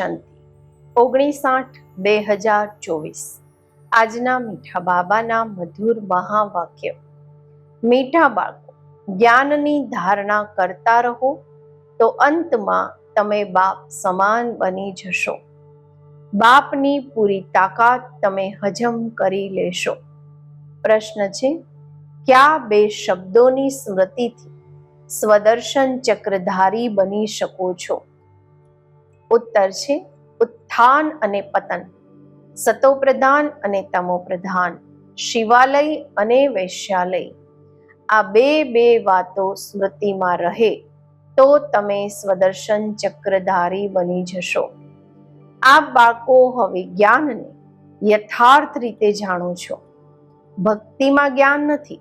શાંતિ. ઓગણીસાઠ બે હજાર ચોવીસ. આજના મીઠા બાબાના મધુર મહાવાક્ય. મીઠા બાળકો, જ્ઞાનની ધારણા કરતા રહો, તો અંતમાં તમે બાપ સમાન બની જશો. બાપની પૂરી તાકાત તમે હજમ કરી લેશો. પ્રશ્ન છે, કયા બે શબ્દોની સ્મૃતિથી સ્વદર્શન ચક્રધારી બની શકો છો? ઉત્તર છે ઉત્થાન અને પતન. સતોપ્રધાન અને તમોપ્રધાન, શિવાલય અને વૈશ્યાલય. આ બે બે વાતો સ્મૃતિમાં રહે તો તમે સ્વદર્શન ચક્રધારી બની જશો. આ બાળકો હવે જ્ઞાનને યથાર્થ રીતે જાણો છો. ભક્તિમાં જ્ઞાન નથી,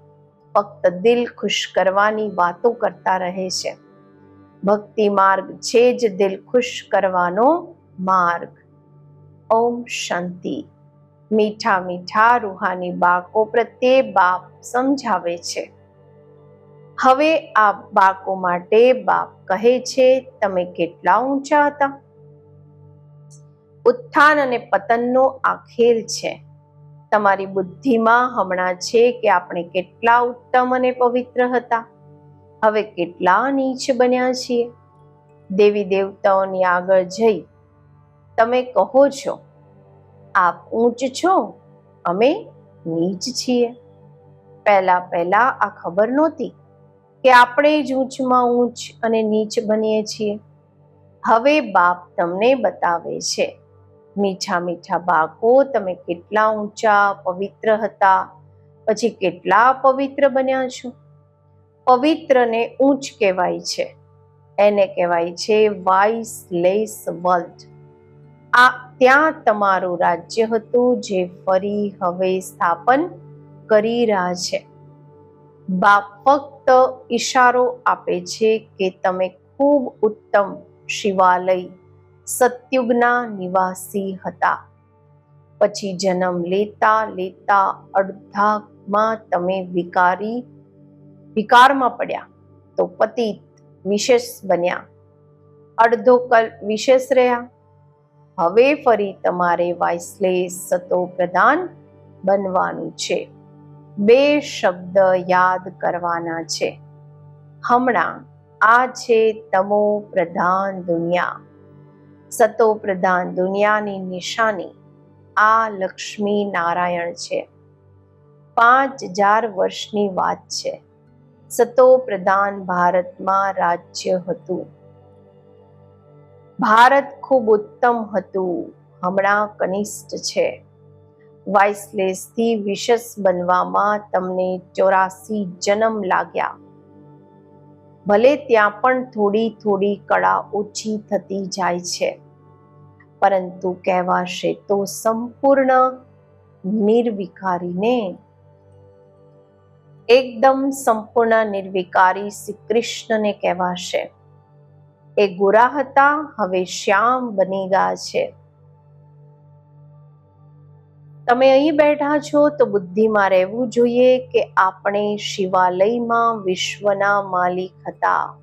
ફક્ત દિલ ખુશ કરવાની વાતો કરતા રહે છે. ભક્તિ માર્ગ છે જ દિલ ખુશ કરવાનો માર્ગ. ઓમ શાંતિ. મીઠા મીઠા રૂહાની બાકો પ્રત્યે બાપ સમજાવે છે. હવે આ બાકો માટે બાપ કહે છે, તમે કેટલા ઊંચા હતા? ઉત્થાન અને પતનનો આ ખેલ છે. તમારી બુદ્ધિમાં હમણાં છે કે આપણે કેટલા ઉત્તમ અને પવિત્ર હતા. હવે કેટલા નીચ બન્યા છીએ? દેવી દેવતાઓની આગળ જઈ, તમે કહો છો, આપ ઊંચ છો? અમે નીચ છીએ. પહેલા પહેલા આ ખબર નહોતી કે આપણે જ ઊંચમાં ઊંચ અને નીચ બનીએ છીએ. હવે બાપ તમને બતાવે છે, મીઠા મીઠા બાકો તમે કેટલા ઊંચા, પવિત્ર હતા, પછી કેટલા પવિત્ર બન્યા છો? પવિત્રને ઊંચ કહેવાય છે. એને કહેવાય છે વાઇસ લેસ વર્લ્ડ. આ ત્યાં તમારું રાજ્ય હતું જે ફરી હવે સ્થાપન કરી રહ્યા છે. બાપ ફક્ત ઈશારો આપે છે કે તમે ખૂબ ઉત્તમ શિવાલય, સત્યુગના નિવાસી હતા. પછી જન્મ લેતા લેતા અડધામાં તમે વિકારી વિકારમાં પડ્યા તો પતિત વિશેષ બન્યા. અડધો કલ્પ વિશેષ રહ્યા. હવે ફરી તમારે વાઇસલેસ સતો પ્રધાન બનવાનું છે. બે શબ્દ યાદ કરવાના છે. હમણાં આ છે તમો પ્રધાન દુનિયા. સતો પ્રધાન દુનિયાની નિશાની આ લક્ષ્મી નારાયણ છે. પાંચ હજાર વર્ષની વાત છે. સતો પ્રધાન ભારતમાં રાજ્ય હતું. ભારત ખૂબ ઉત્તમ હતું, હમણાં કનિષ્ઠ છે. વાઇસલેસથી વિશેષ બનવામાં તમને ચોરાસી જન્મ લાગ્યા. ભલે ત્યાં પણ થોડી થોડી કળા ઓછી થતી જાય છે. પરંતુ કહેવાશે તો સંપૂર્ણ નિર્વિકારીને એકદમ સંપૂર્ણ નિર્વિકારી શ્રી કૃષ્ણને કહેવાશે. એ ગોરા હતા, હવે શ્યામ બની ગયા છે. તમે અહીં બેઠા છો તો બુદ્ધિમાં રહેવું જોઈએ કે આપણે શિવાલયમાં વિશ્વના માલિક હતા.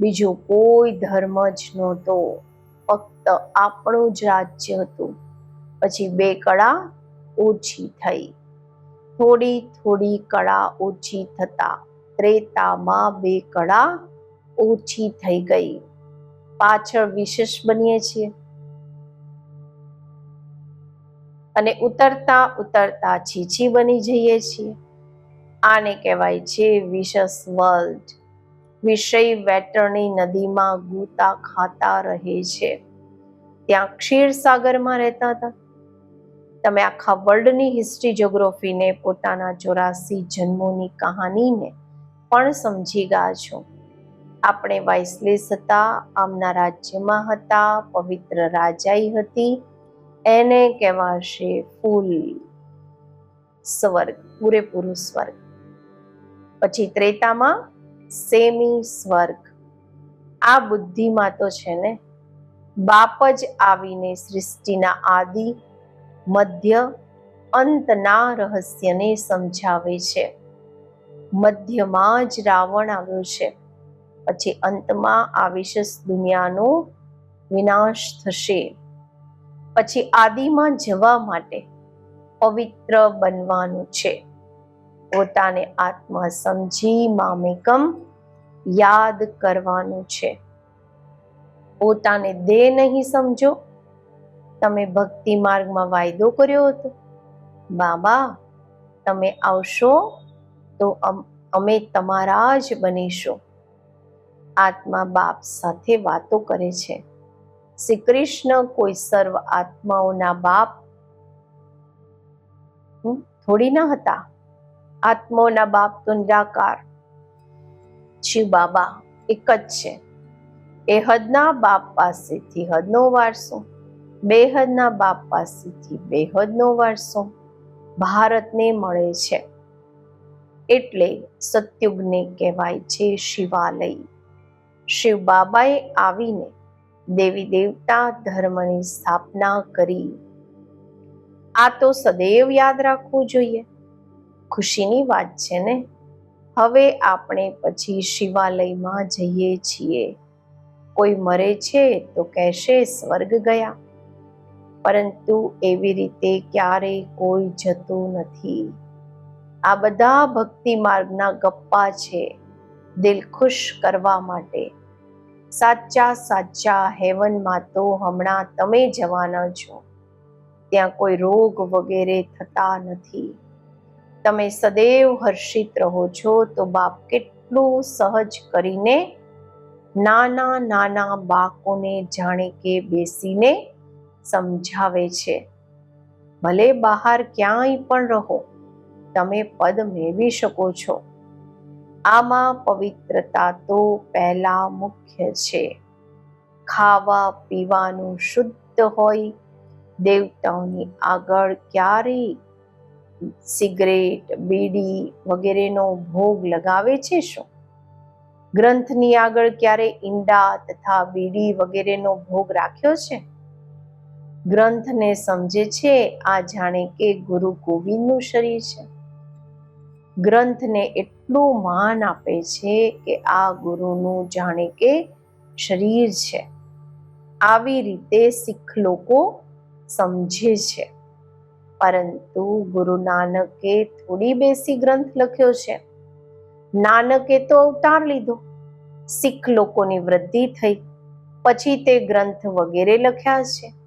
બીજું કોઈ ધર્મ જ નહોતો. ફક્ત આપણું જ રાજ્ય હતું. પછી બે કળા ઓછી થઈ. થોડી થોડી કળા ઓછી થતા, ત્રેતામાં બે કળા ઓછી થઈ ગઈ. પાછળ વિશેષ બનીએ છીએ. અને ઉતરતા ઉતરતા છીછી બની જઈએ છીએ. આને કહેવાય છે વિશેષ વર્લ્ડ. વિષય વેટરની નદીમાં ગૂતા ખાતા રહે છે. ત્યાં ક્ષીરસાગરમાં રહેતા હતા. તમે આખા વર્લ્ડની હિસ્ટ્રી જોગ્રાફીને પોતાના ચોરાસી જન્મોની કહાનીને પણ સમજી ગયા છો. આપણે વાઇસલેસ હતા, આમના રાજ્યમાં હતા, પવિત્ર રાજાઈ હતી. એને કહેવાશે ફૂલ સ્વર્ગ, પૂરેપૂરું સ્વર્ગ. પછી ત્રેતામાં સેમી સ્વર્ગ. આ બુદ્ધિમાં તો છે ને, બાપ જ આવીને સૃષ્ટિના આદિ મધ્ય અંતના રહસ્યને સમજાવે છે. મધ્યમાં જ રાવણ આવ્યો છે. પછી અંતમાં આ દુનિયાનો વિનાશ થશે. પછી આદિમાં જવા માટે પવિત્ર બનવાનું છે. પોતાને આત્મા સમજી મામેકમ યાદ કરવાનું છે. પોતાને દેહ નહીં સમજો તમે ભક્તિ માર્ગમાં વાયદો કર્યો હતો. બાબા, તમે આવશો તો અમે તમારા જ બનીશું. આત્મા બાપ સાથે વાતો કરે છે. શ્રી કૃષ્ણ કોઈ સર્વ આત્માઓના બાપ થોડી ન હતા. આત્માઓના બાપ તો નિરાકાર. શિવ બાબા એક જ છે. એ હદના બાપ પાસેથી હદનો વારસો. બેહદના બાપ પાસેથી બેહદનો વારસો ભારતને મળે છે. એટલે સત્યુગને કહેવાય છે શિવાલય. શિવ બાબાએ આવીને દેવી દેવતા ધર્મની સ્થાપના કરી. આ તો સદૈવ યાદ રાખવું જોઈએ. ખુશીની વાત છે ને? હવે આપણે પછી શિવાલયમાં જઈએ છીએ. કોઈ મરે છે તો કહેશે સ્વર્ગ ગયા. પરંતુ એવી રીતે ક્યારેય કોઈ જતું નથી. આ બધા ભક્તિ માર્ગના ગપ્પા છે દિલ ખુશ કરવા માટે. સાચા સાચા હેવનમાં તો હમણાં તમે જવાના છો. ત્યાં કોઈ રોગ વગેરે થતા નથી. તમે સદૈવ હર્ષિત રહો છો તો બાપ કેટલું સહજ કરીને નાના નાના બાળકોને જાણે કે બેસીને સમજાવે છે. ભલે બહાર ક્યાંય પણ રહો, તમે પદ મેળવી શકો છો. આમાં પવિત્રતા તો પહેલા મુખ્ય છે. ખાવા પીવાનું શુદ્ધ હોય, દેવતાઓની આગળ ક્યારેય સિગરેટ, બીડી વગેરેનો ભોગ લગાવે છે શું? ગ્રંથની આગળ ક્યારે ઈંડા તથા બીડી વગેરેનો ભોગ રાખ્યો છે? ગ્રંથને સમજે છે, આ જાણે કે ગુરુ ગોવિંદનું શરીર છે. ગ્રંથને એટલું માન આપે છે કે આ ગુરુનું જાણે કે શરીર છે. આવી રીતે શીખ લોકો સમજે છે. પરંતુ ગુરુ નાનકે થોડી બેસી ગ્રંથ લખ્યો છે. નાનકે તો અવતાર લીધો. શીખ લોકોની વૃદ્ધિ થઈ. પછી તે ગ્રંથ વગેરે લખ્યા છે.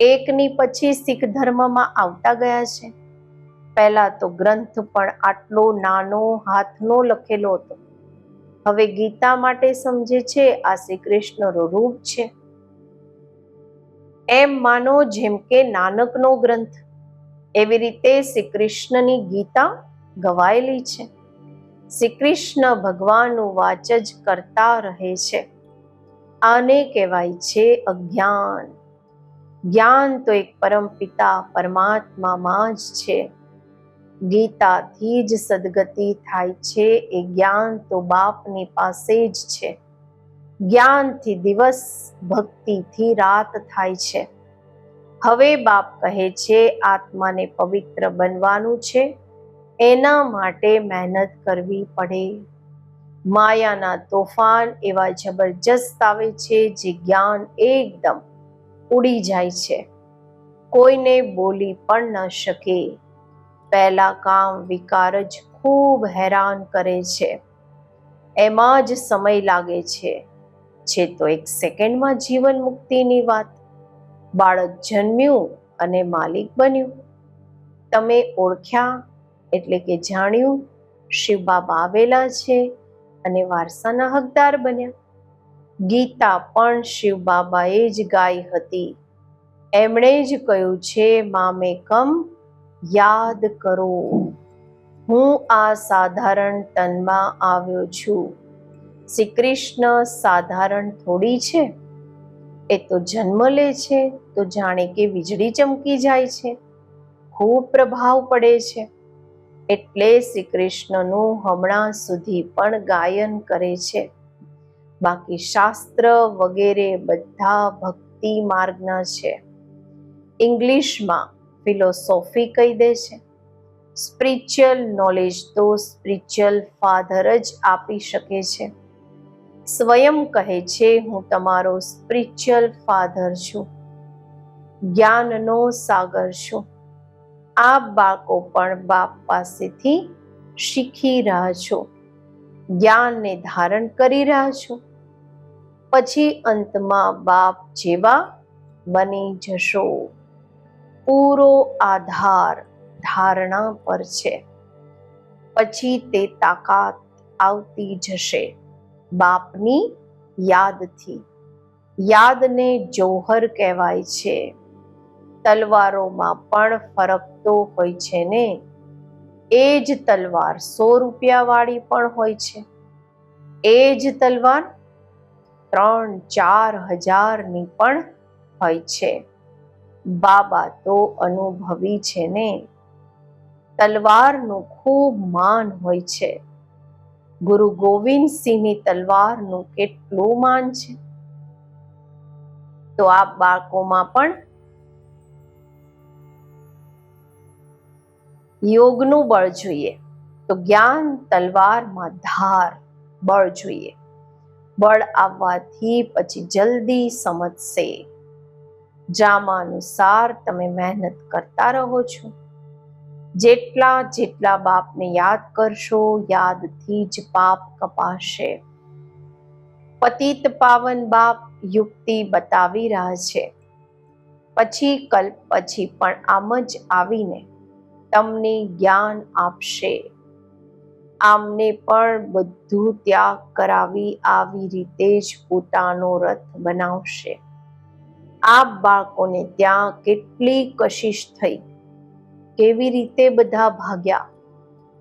એકની પછી શીખ ધર્મમાં આવતા ગયા છે. પહેલા તો ગ્રંથ પણ આટલો નાનો હાથનો લખેલો હતો. હવે ગીતા માટે સમજે છે આ શ્રી કૃષ્ણનો રૂપ છે. એમ માનો જેમ કે નાનકનો ગ્રંથ. એવી રીતે શ્રી કૃષ્ણની ગીતા ગવાયેલી છે. શ્રી કૃષ્ણ ભગવાનનું વાચ જ કરતા રહે છે. આને કહેવાય છે અજ્ઞાન. જ્ઞાન તો એક પરમ પિતા પરમાત્મામાં જ છે. ગીતાથી જ સદગતિ થાય છે, એ જ્ઞાન તો બાપની પાસે જ છે. જ્ઞાનથી દિવસ ભક્તિથી રાત થાય છે. હવે બાપ કહે છે, આત્માને પવિત્ર બનવાનું છે. એના માટે મહેનત કરવી પડે. માયાના તોફાન એવા જબરજસ્ત આવે છે, જે જ્ઞાન એકદમ ઉડી જાય છે. કોઈને બોલી પણ ન શકે. પહેલા કામ વિકાર જ ખૂબ હેરાન કરે છે. એમાં જ સમય લાગે છે. છે તો એક સેકન્ડમાં જીવન મુક્તિની વાત. બાળક જન્મ્યું અને માલિક બન્યું. તમે ઓળખ્યા એટલે કે જાણ્યું શિવ બાબા આવેલા છે અને વારસાના હકદાર બન્યા. ગીતા પણ શિવ બાબાએ જ ગાઈ હતી. એમણે જ કહ્યું, છે મામેકમ યાદ કરો. હું આ સાધારણ તનમાં આવ્યો છું. શ્રી કૃષ્ણ સાધારણ થોડી છે? એ તો જન્મ લે છે, તો જાણે કે વીજળી ચમકી જાય છે. ખૂબ પ્રભાવ પડે છે. એટલે શ્રી કૃષ્ણનું હમણાં સુધી પણ ગાયન કરે છે. બાકી શાસ્ત્ર વગેરે બધા ભક્તિ માર્ગના છે. ઇંગ્લિશમાં ફિલોસોફી કહી દે છે. સ્પિરિચ્યુઅલ નોલેજ તો સ્પિરિચ્યુઅલ ફાધર જ આપી શકે છે. સ્વયં કહે છે, હું તમારો સ્પિરિચ્યુઅલ ફાધર છું. જ્ઞાનનો સાગર છું. આ બાળકો પણ બાપ પાસેથી શીખી રહ્યા છો. જ્ઞાનને ધારણ કરી રહ્યા છો. પછી અંતમાં બાપ જેવા બની જશો. પૂરો આધાર ધારણા પર છે. પછી તે તાકાત આવતી જશે. બાપની યાદથી. યાદને જોહર કહેવાય છે. તલવારોમાં પણ ફરકતો હોય છે ને? એ જ તલવાર સો રૂપિયાવાળી પણ હોય છે. એ જ તલવાર ત્રણ ચાર હજારની પણ હોય છે. બાબા તો અનુભવી છે ને. તલવારનું ખૂબ માન હોય છે. ગુરુ ગોવિંદસિંહની તલવારનું કેટલું માન છે? તો આ બાળકોમાં પણ યોગનું બળ જોઈએ. તો જ્ઞાન તલવારમાં ધાર, બળ જોઈએ. બળ આવવાથી પછી જલ્દી સમજશે. જામા અનુસાર તમે મહેનત કરતા રહો છો. જેટલા જેટલા બાપને યાદ કરશો, યાદથી જ પાપ કપાશે. પતિત પાવન બાપ યુક્તિ બતાવી રહ્યા છે. પછી કલ્પ, પછી પણ આમ જ આવીને તમને જ્ઞાન આપશે. આમને પણ બધું ત્યાગ કરાવી આવી રીતે જ પોતાનો રથ બનાવશે. આ બાળકોને ત્યાં કેટલી કશિશ થઈ. કેવી રીતે બધા ભાગ્યા?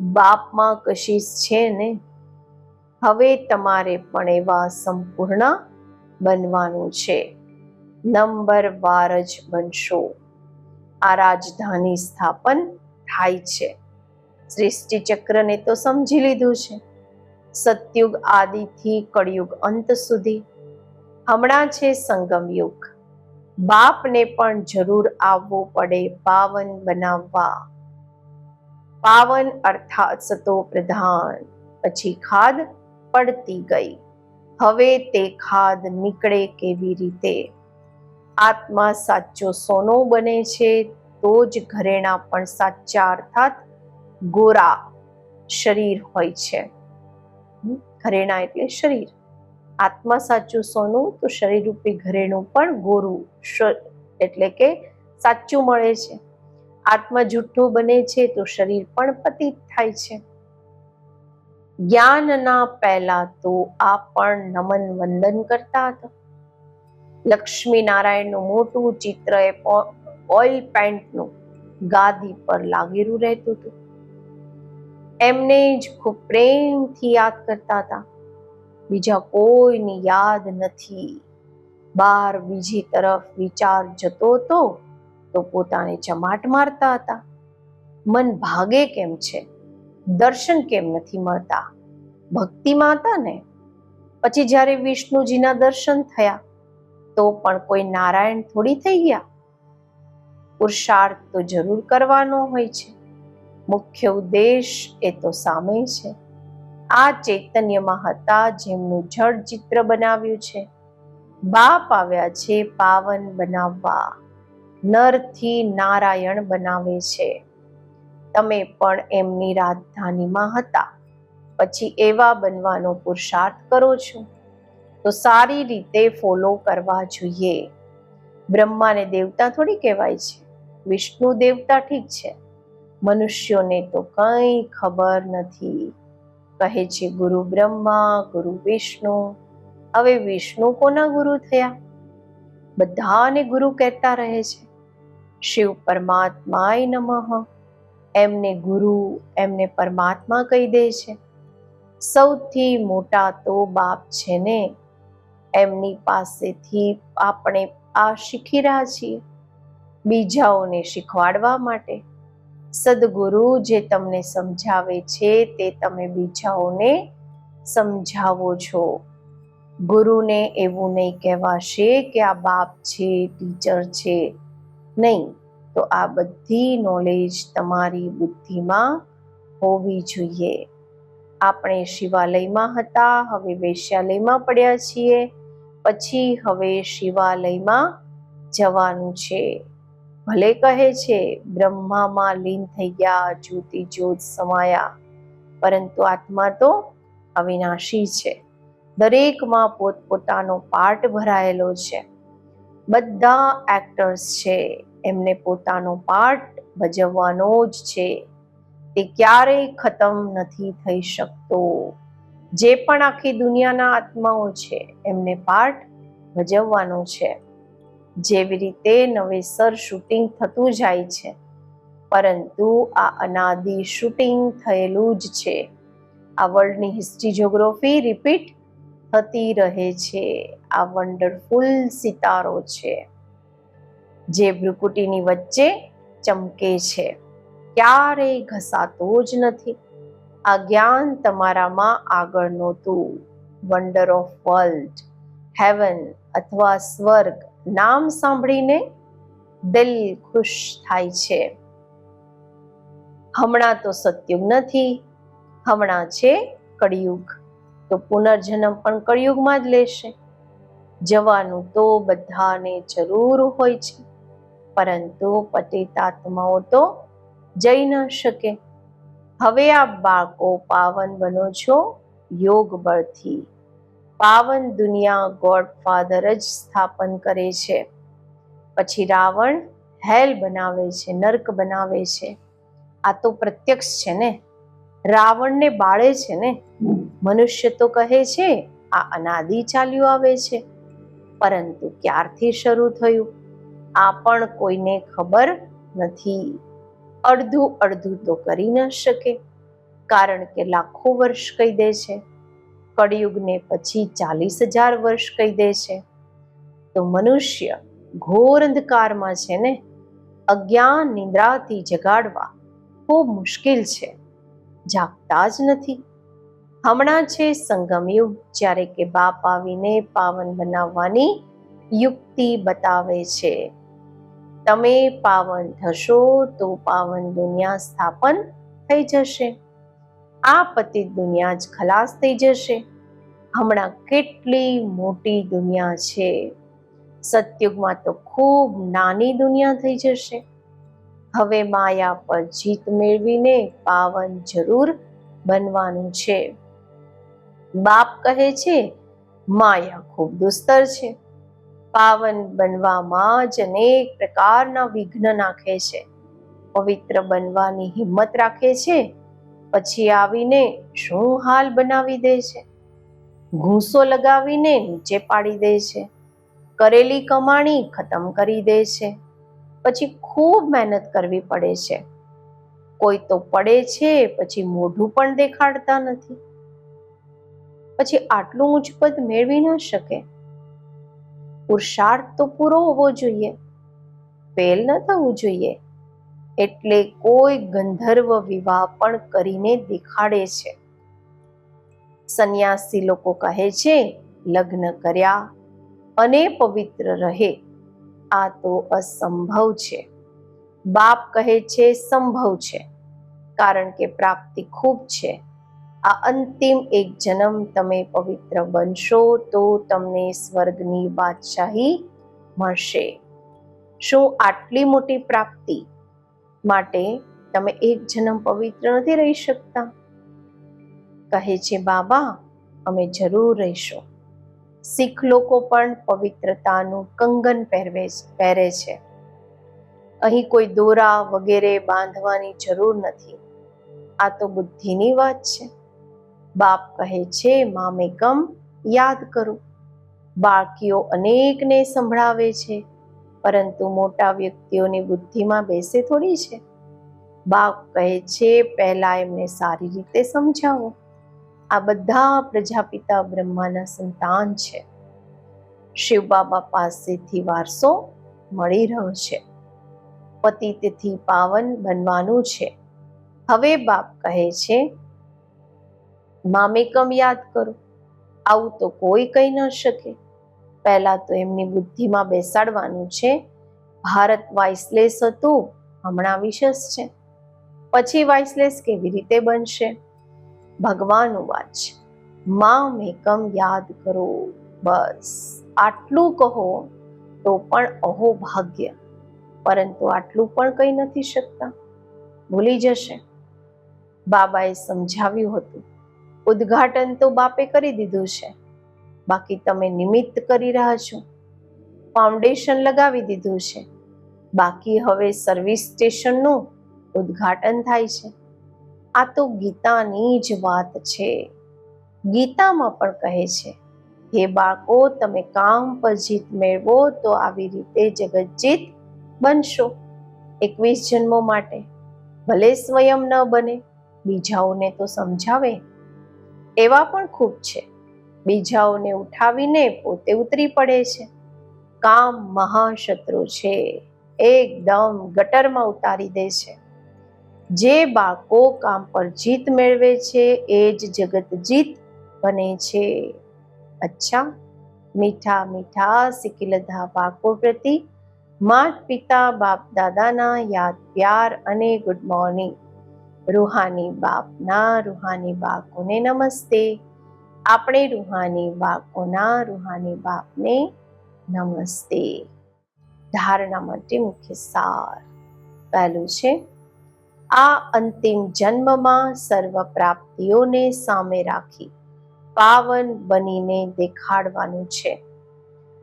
બાપમાં કશિશ છે ને? હવે તમારે પણ એવા સંપૂર્ણ બનવાનું છે. નંબર વાર જ બનશો. આ રાજધાની સ્થાપન થાય છે. સૃષ્ટિ ચક્રને તો સમજી લીધું છે. સતયુગ આદિથી કળયુગ અંત સુધી. હમણાં છે સંગમ યુગ. બાપને પણ જરૂર આવવું પડે પાવન બનાવવા. પાવન અર્થાત સતો પ્રધાન. પછી ખાદ પડતી ગઈ. હવે તે ખાદ નીકળે કેવી રીતે? આત્મા સાચો સોનો બને છે તો જ ઘરેણા પણ સાચા અર્થાત ગોરા શરીર હોય છે. ઘરેણા એટલે શરીર. આત્મા સાચું સોનું તો શરીર રૂપી ઘરેણું પણ ગોરું એટલે કે સાચું મળે છે. આત્મા જૂઠું બને છે તો શરીર પણ પતિત થાય છે. જ્ઞાનના પહેલા તો આ પણ નમન વંદન કરતા હતા. લક્ષ્મી નારાયણનું મોટું ચિત્ર એ ઓઇલ પેન્ટનું ગાદી પર લાગેલું રહેતું હતું. એમને જ ખૂબ પ્રેમથી યાદ કરતા હતા. બીજા કોઈની યાદ નથી. બાર બીજી તરફ વિચાર જતો હતો તો પોતાને ચમાટ મારતા હતા. મન ભાગે કેમ છે? દર્શન કેમ નથી મળતા? ભક્તિમાં હતા ને પછી જ્યારે વિષ્ણુજીના દર્શન થયા તો પણ કોઈ નારાયણ થોડી થઈ ગયા? પુરુષાર્થ તો જરૂર કરવાનો હોય છે. મુખ્ય ઉદ્દેશ એ તો સામે છે. આ ચૈતન્યમાં હતા જેમનું જળ ચિત્ર બનાવ્યું છે. બાપ આવ્યા છે પાવન બનાવવા. નરથી નારાયણ બનાવે છે. તમે પણ એમની રાજધાનીમાં હતા. પછી એવા બનવાનો પુરુષાર્થ કરો છો. તો સારી રીતે ફોલો કરવા જોઈએ. બ્રહ્માને દેવતા થોડી કહેવાય છે. વિષ્ણુ દેવતા ઠીક છે. મનુષ્યોને તો કંઈ ખબર નથી. કહે છે ગુરુ બ્રહ્મા, ગુરુ વિષ્ણુ. હવે વિષ્ણુ કોના ગુરુ થયા? બધાને ગુરુ કહેતા રહે છે. શિવ પરમાત્માય નમઃ. એમને ગુરુ એમને પરમાત્મા કહી દે છે. સૌથી મોટા તો બાપ છે ને. એમની પાસેથી આપણે આ શીખી રહ્યા છીએ. બીજાઓને શીખવાડવા માટે. સદગુરુ જે તમને સમજાવે છે તે તમે બીજાઓને સમજાવો છો. ગુરુને એવું નહીં કહેવાશે કે આ બાપ છે, ટીચર છે. નહીં, તો આ બધી નોલેજ તમારી બુદ્ધિમાં હોવી જોઈએ. આપણે શિવાલયમાં હતા, હવે વેશ્યાલયમાં પડ્યા છીએ. પછી હવે શિવાલયમાં જવાનું છે. ભલે કહે છે, બ્રહ્મામાં લીન થઈ ગયા, જ્યોતિ જ્યોત સમાયા, પરંતુ આત્મા તો અવિનાશી છે. દરેકમાં પોતપોતાનો પાર્ટ ભરાયેલો છે. બધા એક્ટર્સ છે, એમને પોતાનો પાર્ટ ભજવવાનો જ છે. તે ક્યારેય ખતમ નથી થઈ શકતો. જે પણ આખી દુનિયાના આત્માઓ છે, એમને પાર્ટ ભજવવાનો છે. જેવી રીતે નવેસર શૂટિંગ થતું જાય છે. પરંતુ આ અનાદિ શૂટિંગ થયેલું જ છે. આ વર્લ્ડની હિસ્ટ્રી જોગ્રાફી રિપીટ થતી રહે છે. આ વન્ડરફુલ સિતારો છે. જે ભ્રુકુટીની વચ્ચે ચમકે છે. ક્યારેય ઘસાતો જ નથી. આ જ્ઞાન તમારામાં આગળ નહોતું. વન્ડર ઓફ વર્લ્ડ હેવન અથવા સ્વર્ગ નામ સાંભળીને દિલ ખુશ થાય છે. હમણાં તો સતયુગ નથી, હમણાં છે કળિયુગ. તો પુનર્જન્મ પણ કળિયુગમાં જ લેશે. જવાનું તો બધાને જરૂર હોય છે, પરંતુ પતિતાત્માઓ તો જઈ ન શકે. હવે આ બાળકો પાવન બનો છો યોગ બળથી પાવન દુનિયા ગોડ ફાધર જ સ્થાપન કરે છે. પછી રાવણ હેલ બનાવે છે, નર્ક બનાવે છે. આ તો પ્રત્યક્ષ છે ને? રાવણને બાળે છે ને? મનુષ્ય તો કહે છે, આ અનાદિ ચાલ્યું આવે છે. પરંતુ ક્યારથી શરૂ થયું? આ પણ કોઈને ખબર નથી. અડધું અડધું તો કરી ન શકે. કારણ કે લાખો વર્ષ કહી દે છે. કળિયુગને પછી ચાલીસ હજાર વર્ષ કહી દે છે. તો મનુષ્ય ઘોર અંધકારમાં છે ને, અજ્ઞાન નિંદ્રાથી જગાડવા ખૂબ મુશ્કેલ છે. જાગતા જ નથી. હમણાં છે સંગમયુગ જ્યારે કે બાપ આવીને પાવન બનાવવાની યુક્તિ બતાવે છે. તમે પાવન થશો તો પાવન દુનિયા સ્થાપન થઈ જશે. આ પતિ દુનિયા જ ખલાસ થઈ જશે. હમણાં કેટલી મોટી દુનિયા છે. સતયુગમાં તો ખૂબ નાની દુનિયા થઈ જશે. હવે માયા પર જીત મેળવીને પાવન જરૂર બનવાનું છે. બાપ કહે છે, માયા ખૂબ દુસ્તર છે. પાવન બનવામાં જ અનેક પ્રકારના વિઘ્ન નાખે છે. પવિત્ર બનવાની હિંમત રાખે છે પછી આવીને શું હાલ બનાવી દે છે? ઘૂંસો લગાવીને નીચે પાડી દે છે. કરેલી કમાણી ખતમ કરી દે છે. પછી ખૂબ મહેનત કરવી પડે છે. કોઈ તો પડે છે, પછી મોઢું પણ દેખાડતા નથી. પછી આટલું ઉચ્ચ પદ મેળવી ન શકે. પુરુષાર્થ તો પૂરો હોવો જોઈએ. ફેલ ન થવું જોઈએ. એટલે કોઈ ગંધર્વ વિવાહ પણ કરીને દેખાડે છે. સંન્યાસી લોકો કહે છે, લગ્ન કર્યા અને પવિત્ર રહે. આ તો અસંભવ છે. બાપ કહે છે, સંભવ છે, કારણ કે પ્રાપ્તિ ખૂબ છે. આ અંતિમ એક જન્મ તમે પવિત્ર બનશો તો તમને સ્વર્ગની બાદશાહી મળશે. શું આટલી મોટી પ્રાપ્તિ માટે તમે એક જન્મ પવિત્ર નથી રહી શકતા. કહે છે, બાબા, અમે જરૂર રહીશું. શીખ લોકો પણ પવિત્રતાનું કંગન પહેરવે પહેરે છે. અહીં કોઈ દોરા વગેરે બાંધવાની જરૂર નથી. આ તો બુદ્ધિની વાત છે. બાપ કહે છે મામેકમ યાદ કરો. બાળકીઓ અનેકને સંભળાવે છે. પરંતુ મોટા વ્યક્તિઓની બુદ્ધિમાં બેસે થોડી છે. બાપ કહે છે, પહેલા એમને સારી રીતે સમજાવો. આ બધા પ્રજાપિતા બ્રહ્માના સંતાન છે. શિવ બાબા પાસેથી વારસો મળી રહ્યો છે. પતિ તેથી પાવન બનવાનું છે. હવે બાપ કહે છે મામેકમ યાદ કરો. આવું તો કોઈ કહી ન શકે. પહેલા તો એમની બુદ્ધિમાં બેસાડવાનું છે. ભારત વાઇસલેસ હતું, હમણાં વિશેષ છે. પછી વાઇસલેસ કેવી રીતે બનશે? ભગવાન વાચમાં મેકમ યાદ કરો, બસ આટલું કહો તો પણ અહો ભાગ્ય. પરંતુ આટલું પણ કહી નથી શકતા. ભૂલી જશે. બાબાએ સમજાવ્યું હતું. ઉદ્ઘાટન તો બાપે કરી દીધું છે. બાકી તમે નિમિત્ત કરી રહ્યા છો. ફાઉન્ડેશન લગાવી દીધું છે. બાકી હવે સર્વિસ સ્ટેશનનું ઉદ્ઘાટન થાય છે. આ તો ગીતાની જ વાત છે. ગીતામાં પણ કહે છે, હે બાળકો, તમે કામ પર જીત મેળવો તો આવી રીતે જગત જીત બનશો. એકવીસ જન્મો માટે ભલે સ્વયં ન બને, બીજાઓને તો સમજાવે. એવા પણ ખૂબ છે. બીજાઓને ઉઠાવીને પોતે ઉતરી પડે છે. કામ મહાશત્રુ છે. એકદમ ગટરમાં ઉતારી દે છે. જે બાળકો કામ પર જીત મેળવે છે, એ જ જગત જીત બને છે. અચ્છા, મીઠા મીઠા સિકિલધા બાળકો પ્રતિ માત પિતા, બાપ દાદાના યાદ, પ્યાર અને ગુડ મોર્નિંગ. રૂહાની બાપના, રૂહાની બાળકોને નમસ્તે. આપણે રૂહાની બાકોના રૂહાની બાપને નમસ્તે. ધારણા માટે મુખ્ય સાર પહેલું છે, આ અંતિમ જન્મમાં સર્વ પ્રાપ્તિઓને સામે રાખી પાવન બનીને દેખાડવાનું છે.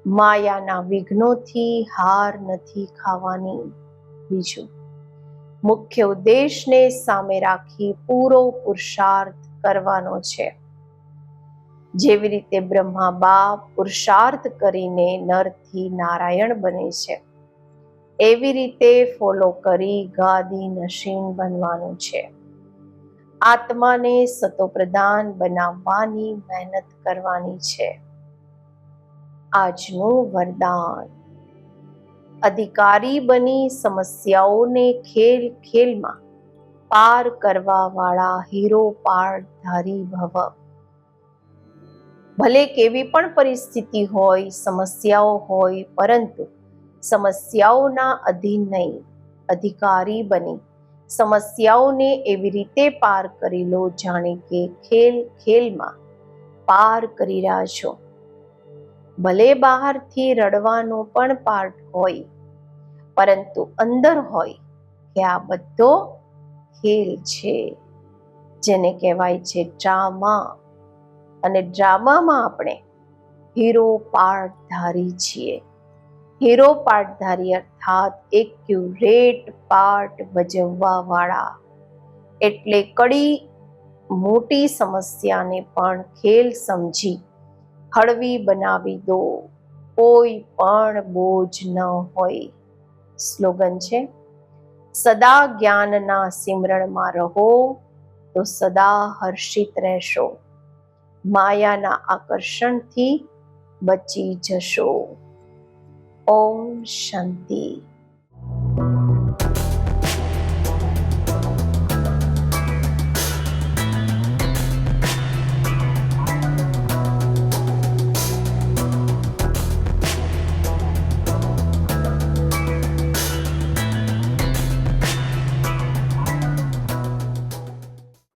માયાના વિઘ્નોથી હાર નથી ખાવાની. બીજું, મુખ્ય ઉદ્દેશને સામે રાખી પૂરો પુરુષાર્થ કરવાનો છે. જેવી રીતે બ્રહ્મા બાપ પુરુષાર્થ કરીને નરથી નારાયણ બને છે. એવી રીતે ફોલો કરી ગાદી નશીન બનવાનું છે. આત્માને સતોપ્રધાન બનાવવાની મહેનત કરવાની છે. આજનું વરદાન. અધિકારી બની સમસ્યાઓને ખેલ ખેલમાં પાર કરવા વાળા હીરો પાર ધારી ભવ. ભલે કેવી પણ પરિસ્થિતિ હોય, સમસ્યાઓ હોય, પરંતુ સમસ્યાઓના અધીન નહીં, અધિકારી બની. સમસ્યાઓને એવી રીતે પાર કરી લો જાણે કે ખેલ ખેલમાં પાર કરી રહ્યા છો. ભલે બહારથી રડવાનો પણ પાર્ટ હોય, પરંતુ અંદર હોય કે આ બધો ખેલ છે, જેને કહેવાય છે ડ્રામા. અને ડ્રામામાં આપણે હીરો પાર્ટધારી છીએ. હીરો પાર્ટધારી અર્થાત એક્યુરેટ પાર્ટ ભજવવા વાળા એટલે કડી મોટી સમસ્યાને પણ ખેલ સમજી, હળવી બનાવી દો. કોઈ પણ બોજ ન હોય. સ્લોગન છે, સદા જ્ઞાનના સિમરણમાં રહો તો સદા હર્ષિત રહેશો. માયાના આકર્ષણથી બચી જશો. ઓમ શાંતિ.